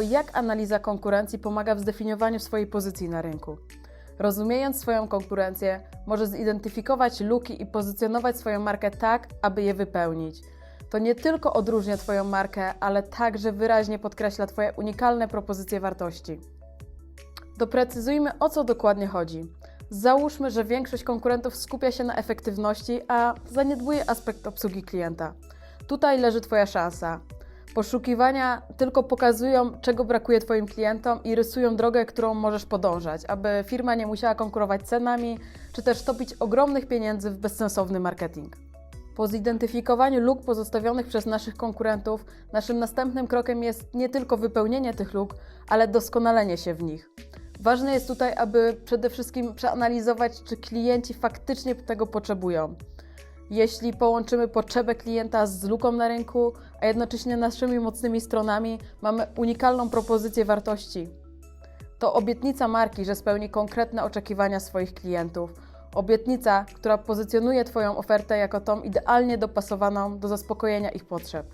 Jak analiza konkurencji pomaga w zdefiniowaniu swojej pozycji na rynku? Rozumiejąc swoją konkurencję, możesz zidentyfikować luki i pozycjonować swoją markę tak, aby je wypełnić. To nie tylko odróżnia Twoją markę, ale także wyraźnie podkreśla Twoje unikalne propozycje wartości. Doprecyzujmy, o co dokładnie chodzi. Załóżmy, że większość konkurentów skupia się na efektywności, a zaniedbuje aspekt obsługi klienta. Tutaj leży Twoja szansa. Poszukiwania tylko pokazują, czego brakuje Twoim klientom i rysują drogę, którą możesz podążać, aby firma nie musiała konkurować cenami, czy też topić ogromnych pieniędzy w bezsensowny marketing. Po zidentyfikowaniu luk pozostawionych przez naszych konkurentów, naszym następnym krokiem jest nie tylko wypełnienie tych luk, ale doskonalenie się w nich. Ważne jest tutaj, aby przede wszystkim przeanalizować, czy klienci faktycznie tego potrzebują. Jeśli połączymy potrzebę klienta z luką na rynku, a jednocześnie naszymi mocnymi stronami, mamy unikalną propozycję wartości. To obietnica marki, że spełni konkretne oczekiwania swoich klientów. Obietnica, która pozycjonuje Twoją ofertę jako tą idealnie dopasowaną do zaspokojenia ich potrzeb.